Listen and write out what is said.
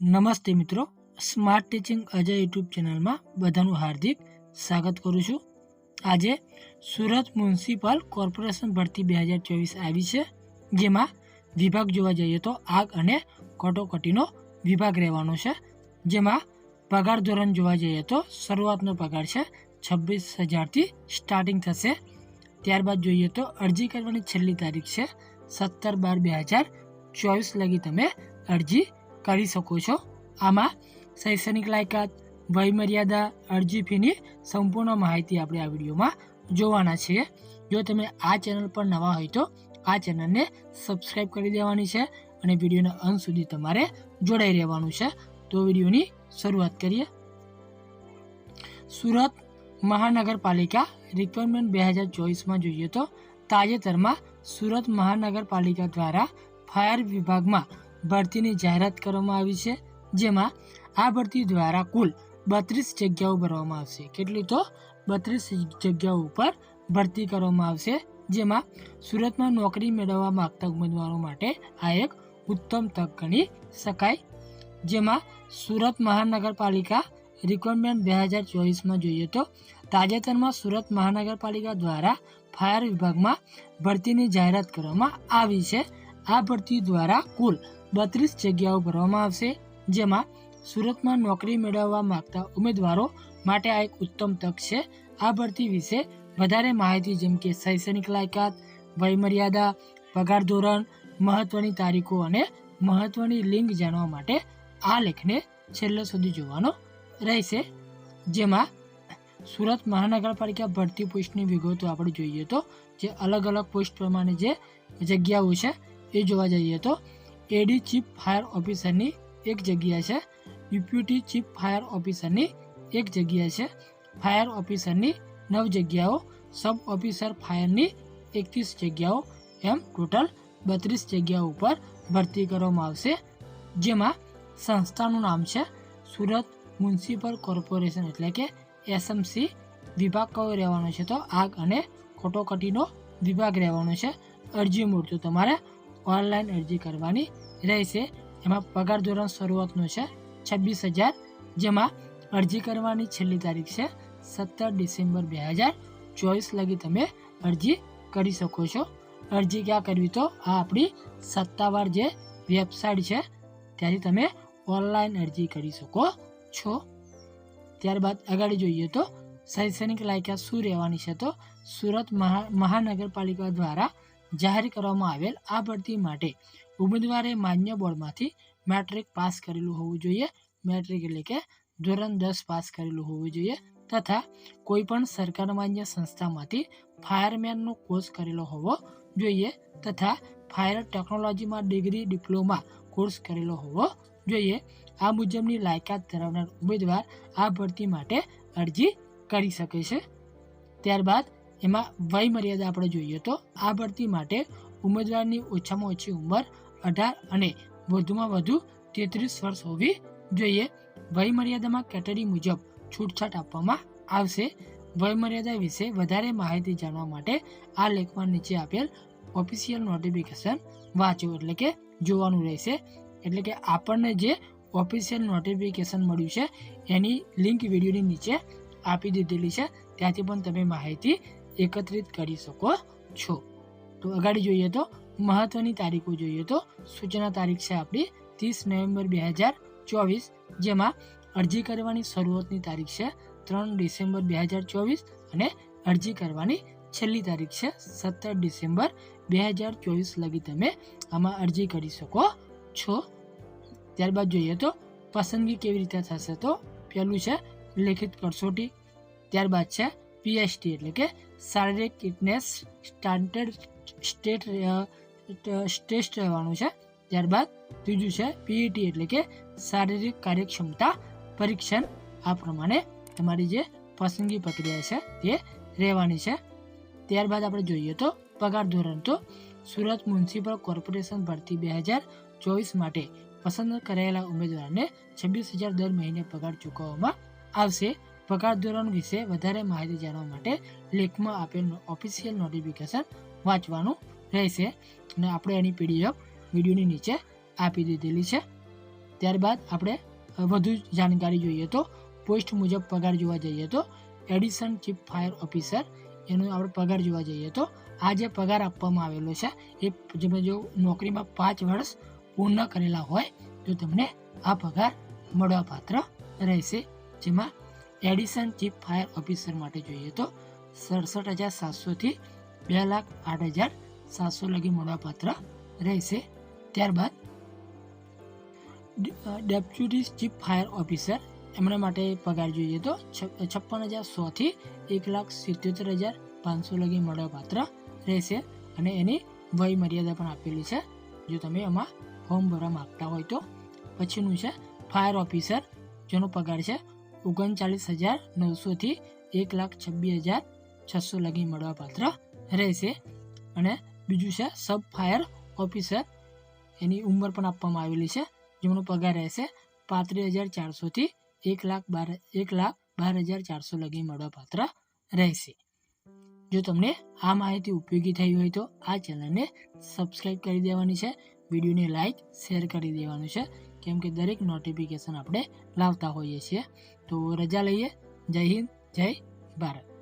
નમસ્તે મિત્રો. Smart teaching Ajay YouTube ચેનલમાં બધાનું હાર્દિક સ્વાગત કરું છું. આજે સુરત મ્યુનિસિપલ કોર્પોરેશન ભરતી બે હજાર ચોવીસ આવી છે, જેમાં વિભાગ જોવા જઈએ તો આગ અને કટોકટીનો વિભાગ રહેવાનો છે. જેમાં પગાર ધોરણ જોવા જઈએ તો શરૂઆતનો પગાર છે છવ્વીસ હજારથી સ્ટાર્ટિંગ થશે. ત્યારબાદ જોઈએ તો અરજી કરવાની છેલ્લી તારીખ છે સત્તર બાર બે હજાર ચોવીસ લગી તમે અરજી કરી શકો છો. આમાં શૈક્ષણિક લાયકાત, વયમર્યાદા, અરજી ફીની સંપૂર્ણ માહિતી આપણે આ વિડીયોમાં જોવાના છીએ. જો તમે આ ચેનલ પર નવા હોય તો આ ચેનલને સબસ્ક્રાઈબ કરી દેવાની છે અને વિડીયોના અંત સુધી તમારે જોડાઈ રહેવાનું છે. તો વિડીયોની શરૂઆત કરીએ. સુરત મહાનગરપાલિકા રિક્વાયરમેન્ટ બે હજાર ચોવીસમાં જોઈએ તો તાજેતરમાં સુરત મહાનગરપાલિકા દ્વારા ફાયર વિભાગમાં ભરતીની જાહેરાત કરવામાં આવી છે, જેમાં આ ભરતી દ્વારા કુલ બત્રીસ જગ્યાઓ ભરવામાં આવશે. કેટલી તો? બત્રીસ જગ્યાઓ ઉપર ભરતી કરવામાં આવશે, જેમાં સુરતમાં નોકરી મેળવવા માગતા ઉમેદવારો માટે આ એક ઉત્તમ તક ગણી શકાય. જેમાં સુરત મહાનગરપાલિકા રિક્વાયરમેન્ટ બે હજાર ચોવીસમાં જોઈએ તો, તાજેતરમાં સુરત મહાનગરપાલિકા દ્વારા ફાયર વિભાગમાં ભરતીની જાહેરાત કરવામાં આવી છે. આ ભરતી દ્વારા કુલ બત્રીસ જગ્યાઓ ભરવામાં આવશે, જેમાં સુરતમાં નોકરી મેળવવા માંગતા ઉમેદવારો માટે આ એક ઉત્તમ તક છે. આ ભરતી વિશે વધારે માહિતી જેમ કે શૈક્ષણિક લાયકાત, વયમર્યાદા, પગાર ધોરણ, મહત્વની તારીખો અને મહત્વની લિંક જાણવા માટે આ લેખને છેલ્લે સુધી જોવાનો રહેશે. જેમાં સુરત મહાનગરપાલિકા ભરતી પોસ્ટની વિગતો આપણે જોઈએ તો જે અલગ અલગ પોસ્ટ પ્રમાણે જે જગ્યાઓ છે એ જોવા જઈએ તો એડી ચીફ ફાયર ઓફિસરની એક જગ્યા છે. ડેપ્યુટી ચીફ ફાયર ઓફિસરની એક જગ્યા છે. ફાયર ઓફિસરની નવ જગ્યાઓ, સબ ઓફિસર ફાયરની એકત્રીસ જગ્યાઓ, એમ ટોટલ બત્રીસ જગ્યાઓ ઉપર ભરતી કરવામાં આવશે. જેમાં સંસ્થાનું નામ છે સુરત મ્યુનિસિપલ કોર્પોરેશન, એટલે કે એસએમસી વિભાગ કયો રહેવાનો છે તો આગ અને કટોકટીનો વિભાગ રહેવાનો છે. અરજી મૂળતું તમારે ઓનલાઈન અરજી કરવાની રહેશે. એમાં પગાર ધોરણ શરૂઆતનું છે છવ્વીસ હજાર, જેમાં અરજી કરવાની છેલ્લી તારીખ છે સત્તર ડિસેમ્બર બે હજાર. ચોવીસ લગી તમે અરજી કરી શકો છો. અરજી ક્યાં કરવી તો આ આપણી સત્તાવાર જે વેબસાઇટ છે, ત્યાંથી તમે ઓનલાઈન અરજી કરી શકો છો. ત્યારબાદ આગળ જોઈએ તો શૈક્ષણિક લાયકાત શું રહેવાની છે તો સુરત મહા, મહાનગરપાલિકા દ્વારા જાહેર કરવામાં આવેલ આ ભરતી માટે ઉમેદવારે માન્ય બોર્ડમાંથી મેટ્રિક પાસ કરેલું હોવું જોઈએ. મેટ્રિક એટલે કે ધોરણ દસ પાસ કરેલું હોવું જોઈએ તથા કોઈ પણ સરકાર માન્ય સંસ્થામાંથી ફાયરમેનનો કોર્સ કરેલો હોવો જોઈએ તથા ફાયર ટેકનોલોજીમાં ડિગ્રી, ડિપ્લોમા કોર્સ કરેલો હોવો જોઈએ. આ મુજબની લાયકાત ધરાવનાર ઉમેદવાર આ ભરતી માટે અરજી કરી શકે છે. ત્યારબાદ એમાં વય મર્યાદા આપણે જોઈએ તો આ ભરતી માટે ઉમેદવારની ઓછામાં ઓછી ઉંમર અઢાર અને વધુમાં વધુ તેત્રીસ વર્ષ હોવી જોઈએ. વય મર્યાદામાં કેટેગરી મુજબ છૂટછાટ આપવામાં આવશે. વય મર્યાદા વિશે વધારે માહિતી જાણવા માટે આ લેખમાં નીચે આપેલ ઓફિશિયલ નોટિફિકેશન વાંચો એટલે કે જોવાનું રહેશે. એટલે કે આપણને જે ઓફિશિયલ નોટિફિકેશન મળ્યું છે એની લિંક વિડીયોની નીચે આપી દીધેલી છે. ત્યાંથી પણ તમે માહિતી એકત્રિત કરી શકો છો. તો આગળ જોઈએ તો મહત્વની તારીખો જોઈએ તો સૂચના તારીખ છે આપણી ત્રીસ નવેમ્બર બે હજાર ચોવીસ, જેમાં અરજી કરવાની શરૂઆતની તારીખ છે ત્રણ ડિસેમ્બર બે હજાર ચોવીસ અને અરજી કરવાની છેલ્લી તારીખ છે સત્તર ડિસેમ્બર બે હજાર ચોવીસ લગી તમે આમાં અરજી કરી શકો છો. ત્યારબાદ જોઈએ તો પસંદગી કેવી રીતે થશે તો પહેલું છે લેખિત કસોટી, ત્યારબાદ છે પીએચટી એટલે કે શારીરિક ફિટનેસ સ્ટાન્ડર્ડ સ્ટેટ ટેસ્ટ રહેવાનું છે. ત્યારબાદ ત્રીજું છે પીઈટી એટલે કે શારીરિક કાર્યક્ષમતા પરીક્ષણ. આ પ્રમાણે તમારી જે પસંદગી પ્રક્રિયા છે તે રહેવાની છે. ત્યારબાદ આપણે જોઈએ તો પગાર ધોરણ. તો સુરત મ્યુનિસિપલ કોર્પોરેશન ભરતી બે હજાર ચોવીસ માટે પસંદ કરાયેલા ઉમેદવારને છવ્વીસ હજાર દર મહિને પગાર ચૂકવવામાં આવશે. પગાર ધોરણ વિશે વધારે માહિતી જાણવા માટે લેખમાં આપેલ ઓફિશિયલ નોટિફિકેશન વાંચવાનું રહેશે. અને આપણે એની પીડીએફ વિડીયોની નીચે આપી દીધેલી છે. ત્યારબાદ આપણે વધુ જાણકારી જોઈએ તો, પોસ્ટ મુજબ પગાર જોવા જઈએ તો એડિશન ચીફ ફાયર ઓફિસર એનો આપણે પગાર જોવા જઈએ તો, આ જે પગાર આપવામાં આવેલો છે, એ તમે જો નોકરીમાં પાંચ વર્ષ પૂર્ણ કરેલા હોય, તો તમને આ પગાર મળવાપાત્ર રહેશે. જેમાં એડિશન ચીફ ફાયર ઓફિસર માટે જોઈએ તો સડસઠ હજાર સાતસોથી બે લાખ આઠ હજાર સાતસો લગી મળવાપાત્ર રહેશે. ત્યારબાદ ડેપ્યુટી ચીફ ફાયર ઓફિસર એમના માટે પગાર જોઈએ તો છપ્પન હજાર સોથી એક લાખ સિત્યોતેર હજાર પાંચસો લગી મળવાપાત્ર રહેશે અને એની વય મર્યાદા પણ આપેલી છે. જો તમે એમાં ફોર્મ ભરવા માગતા હોય તો. પછીનું છે ફાયર ઓફિસર, જેનો પગાર છે ઓગણચાલીસ હજાર નવસોથી એક લાખ છવ્વીસ હજાર છસો લગી મળવાપાત્ર રહેશે. અને બીજું છે, સબ ફાયર ઓફિસર એની ઉંમર પણ આપવામાં આવેલી છે, જેમનો પગાર રહેશે પાંત્રીસ હજાર ચારસોથી એક લાખ બાર, એક લાખ બાર હજાર ચારસો લગી મળવાપાત્ર રહેશે. જો તમને આ માહિતી ઉપયોગી થઈ હોય તો આ ચેનલને સબસ્ક્રાઈબ કરી દેવાની છે, વિડીયોને લાઈક શેર કરી દેવાનું છે, કેમ કે દરેક નોટિફિકેશન આપણે લાવતા હોઈએ છીએ. તો રજા લઈએ. જય હિન્દ જય ભારત.